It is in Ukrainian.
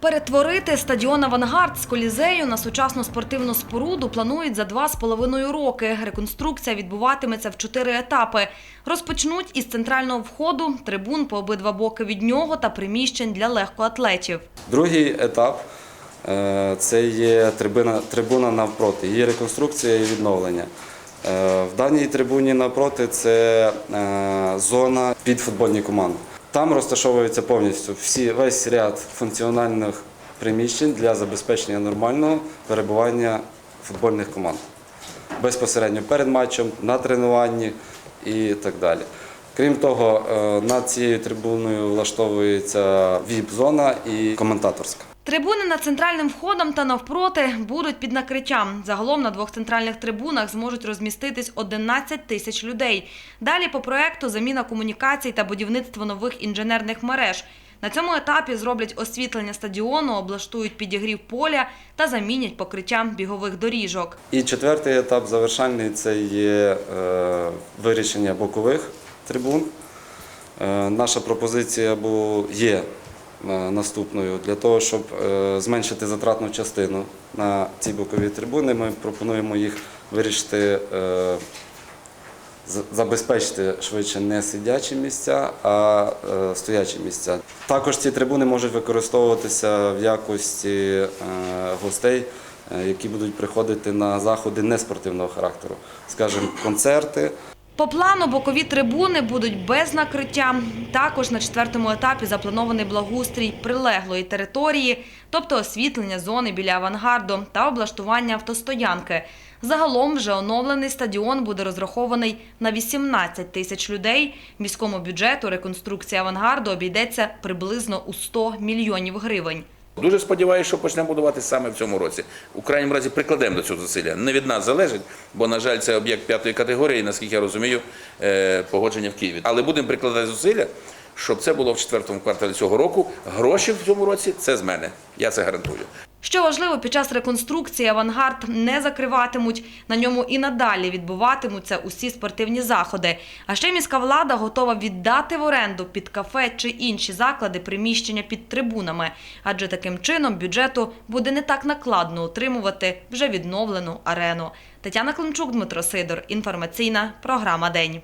Перетворити стадіон «Авангард» з колізею на сучасну спортивну споруду планують за два з половиною роки. Реконструкція відбуватиметься в чотири етапи. Розпочнуть із центрального входу, трибун по обидва боки від нього та приміщень для легкоатлетів. Другий етап е, це є трибуна, трибуна навпроти, її реконструкція і відновлення. Е, В даній трибуні навпроти це е, зона під футбольні команди. Там розташовується повністю всі, весь ряд функціональних приміщень для забезпечення нормального перебування футбольних команд. Безпосередньо перед матчем, на тренуванні і так далі. Крім того, е, над цією трибуною влаштовується віп-зона і коментаторська. Трибуни над центральним входом та навпроти будуть під накриттям. Загалом на двох центральних трибунах зможуть розміститись 11 тисяч людей. Далі по проекту заміна комунікацій та будівництво нових інженерних мереж. На цьому етапі зроблять освітлення стадіону, облаштують підігрів поля та замінять покриття бігових доріжок. І четвертий етап завершальний це є е, вирішення бокових трибун. Е, наша пропозиція є наступною для того, щоб е, зменшити затратну частину на ці бокові трибуни. Ми пропонуємо їх вирішити. е, Забезпечити швидше не сидячі місця, а е, стоячі місця. Також ці трибуни можуть використовуватися в якості е, гостей, е, які будуть приходити на заходи неспортивного характеру, скажімо, концерти. По плану бокові трибуни будуть без накриття. Також на четвертому етапі запланований благоустрій прилеглої території, тобто освітлення зони біля авангарду та облаштування автостоянки. Загалом вже оновлений стадіон буде розрахований на 18 тисяч людей. Міському бюджету реконструкція авангарду обійдеться приблизно у 100 мільйонів гривень. Дуже сподіваюся, що почнемо будувати саме в цьому році. У крайньому разі прикладемо до цього зусилля. Не від нас залежить, бо, на жаль, це об'єкт п'ятої категорії, наскільки я розумію, е, погодження в Києві. Але будемо прикладати зусилля, щоб це було в четвертому кварталі цього року. Гроші в цьому році це з мене. Я це гарантую. Що важливо, під час реконструкції авангард не закриватимуть. На ньому і надалі відбуватимуться усі спортивні заходи. А ще міська влада готова віддати в оренду під кафе чи інші заклади приміщення під трибунами, адже таким чином бюджету буде не так накладно утримувати вже відновлену арену. Тетяна Климчук, Дмитро Сидор. Інформаційна програма День.